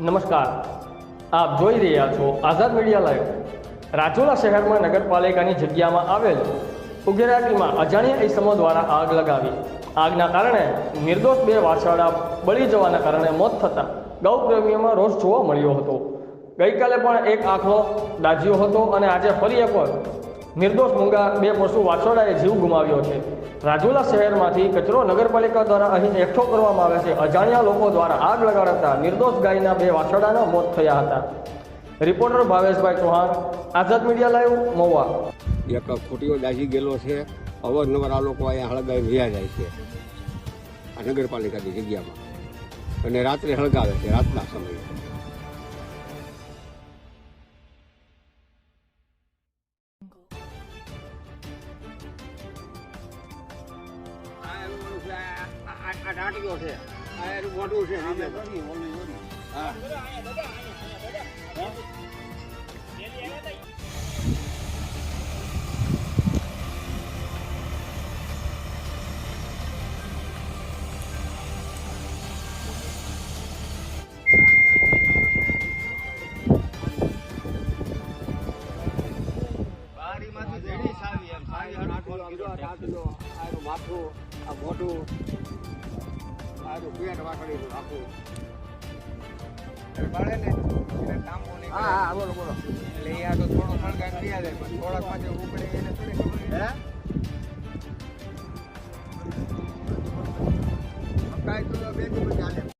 નમસ્કાર. આપ જોઈ રહ્યા છો આઝાદ મીડિયા લાઈવ. રાજુલા શહેરમાં નગરપાલિકાની જગ્યામાં આવેલ ઉગેરાટીમાં અજાણ્યા ઇસમો દ્વારા આગ લગાવી. આગના કારણે નિર્દોષ બે વાછરડા બળી જવાના કારણે મોત થતાં ગૌપ્રેમીઓમાં રોષ જોવા મળ્યો હતો. ગઈકાલે પણ એક આંખનો દાજ્યો હતો અને આજે ફરી એકવાર નિર્દોષ મૂંગા બે પશુ વાછરડાએ જીવ ગુમાવ્યો છે. રાજુલા શહેરમાંથી કચરો નગરપાલિકા દ્વારા અહીં એકઠો કરવામાં આવે છે. અજાણ્યા લોકો દ્વારા આગ લગાડતા નિર્દોષ ગાયના બે વાછરડાના મોત થયા હતા. Reporter Bhaveshbhai Chauhan, Azad media live, Mahuva. એક ખોટીઓ દાઝી ગયેલો છે. અવારનવાર આ લોકો અહીંયા હળગાવી રહ્યા જાય છે. આ નગરપાલિકાની જગ્યામાં. અને રાત્રે હળગાવે છે, રાતના સમયે. આ ટાટીઓ છે. આ એનું મોઢું છે. હા. આનું માથું આ મોઢું આનું પેટ વાકડેલું આખું. હા હા બોલો બોલો. એટલે એ આ તો થોડો સળગાટ થઈ પણ થોડાક પાછળ ઉપડે એને થોડી ખબર હે? કાંઈ તો બે દિવસ ચાલે.